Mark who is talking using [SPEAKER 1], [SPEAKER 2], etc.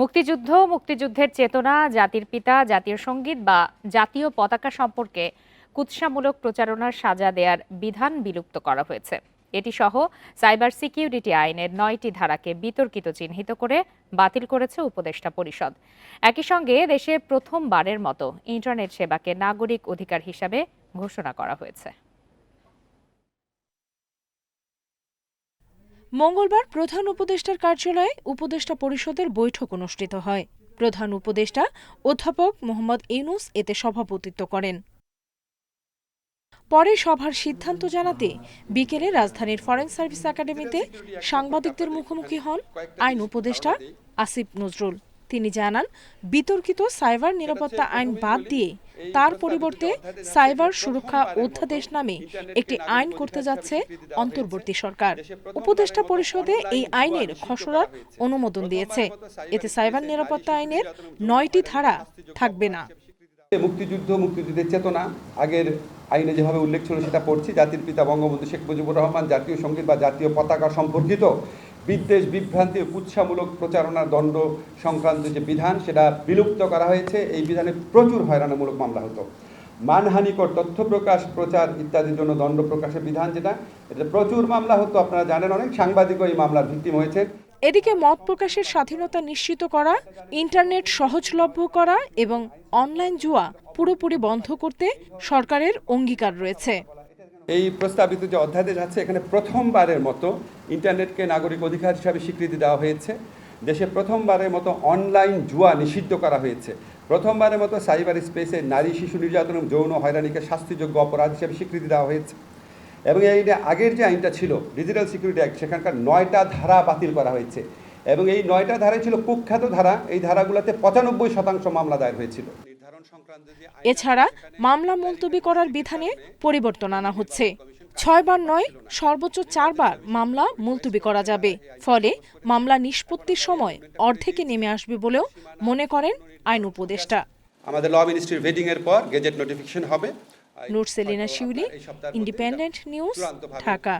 [SPEAKER 1] মুক্তিযুদ্ধ, মুক্তিযুদ্ধের চেতনা, জাতির পিতা, জাতীয় সংগীত বা জাতীয় পতাকা সম্পর্কে কুৎসামূলক প্রচারণার সাজা দেওয়ার বিধান বিলুপ্ত করা হয়েছে। এটি সহ সাইবার সিকিউরিটি আইনের নয়টি ধারাকে বিতর্কিত চিহ্নিত করে বাতিল করেছে উপদেষ্টা পরিষদ। একই সঙ্গে দেশে প্রথমবারের মতো ইন্টারনেট সেবাকে নাগরিক অধিকার হিসাবে ঘোষণা করা হয়েছে।
[SPEAKER 2] মঙ্গলবার প্রধান উপদেষ্টার কার্যালয়ে উপদেষ্টা পরিষদের বৈঠক অনুষ্ঠিত হয়। প্রধান উপদেষ্টা অধ্যাপক মোহাম্মদ ইউনুস এতে সভাপতিত্ব করেন। পরে সভার সিদ্ধান্ত জানাতে বিকেলে রাজধানীর ফরেন সার্ভিস একাডেমিতে সাংবাদিকদের মুখোমুখি হন আইন উপদেষ্টা আসিফ নজরুল। তিনি জানান, বিতর্কিত সাইবার নিরাপত্তা আইন বাদ দিয়ে তার পরিবর্তে সাইবার সুরক্ষা অধ্যাদেশ নামে একটি আইন করতে যাচ্ছে অন্তর্বর্তী সরকার। উপদেষ্টা পরিষদে এই আইনের খসড়ার অনুমোদন দিয়েছে। এতে সাইবার নিরাপত্তা আইনের নয়টি ধারা থাকবে না।
[SPEAKER 3] মুক্তিযুদ্ধ মুক্তিযুদ্ধের চেতনা আগের আইনে যেভাবে উল্লেখ ছিল সেটা পড়ছি। জাতির পিতা বঙ্গবন্ধু শেখ মুজিবুর রহমান জাতীয় সংগীত বা জাতীয় পতাকা সম্পর্কিত বিদ্বেষ, বিভ্রান্তি ও কুৎসামূলক প্রচারণার দণ্ড সংক্রান্ত যে বিধান, সেটা বিলুপ্ত করা হয়েছে। এই বিধানে প্রচুর হয়রানিমূলক মামলা হতো। মানহানিকর তথ্য প্রকাশ, প্রচার ইত্যাদির জন্য দণ্ড প্রকাশের বিধান যেটা এটা প্রচুর মামলা হতো। আপনারা জানেন অনেক সাংবাদিকও এই মামলার ভিত্তিম হয়েছে।
[SPEAKER 2] এদিকে মত প্রকাশের স্বাধীনতা নিশ্চিত করা, ইন্টারনেট সহজলভ্য করা এবং অনলাইন জুয়া পুরোপুরি বন্ধ করতে সরকারের অঙ্গীকার রয়েছে।
[SPEAKER 3] এই প্রস্তাবিত যে অধ্যাদেশ আছে, এখানে প্রথমবারের মতো ইন্টারনেটকে নাগরিক অধিকার হিসাবে স্বীকৃতি দেওয়া হয়েছে। দেশে প্রথমবারের মতো অনলাইন জুয়া নিষিদ্ধ করা হয়েছে। প্রথমবারের মতো সাইবার স্পেসে নারী, শিশু নির্যাতন এবং যৌন হয়রানিকে শাস্তিযোগ্য অপরাধ হিসেবে স্বীকৃতি দেওয়া হয়েছে। এবং এই আগের যে আইনটা ছিল ডিজিটাল সিকিউরিটি অ্যাক্ট সেখানকার নয়টা ধারা বাতিল করা হয়েছে। এবং এই নয়টা ধারাই ছিল কুখ্যাত ধারা। এই ধারাগুলোতে পঁচানব্বই শতাংশ মামলা দায়ের হয়েছিল।
[SPEAKER 2] এছাড়া মামলা মুলতবি করার বিধানে পরিবর্তন আনা হচ্ছে। ছয়বার নয় সর্বোচ্চ চারবার মামলা মুলতবি করা যাবে। ফলে মামলা নিষ্পত্তির সময় অর্ধেকে নেমে আসবে বলেও মনে করেন আইন উপদেষ্টা।
[SPEAKER 3] আমাদের ল মিনিস্ট্রির ভেটিং এর পর গেজেট নোটিফিকেশন হবে।
[SPEAKER 2] Noor Selina Shiuli Independent News Dhaka.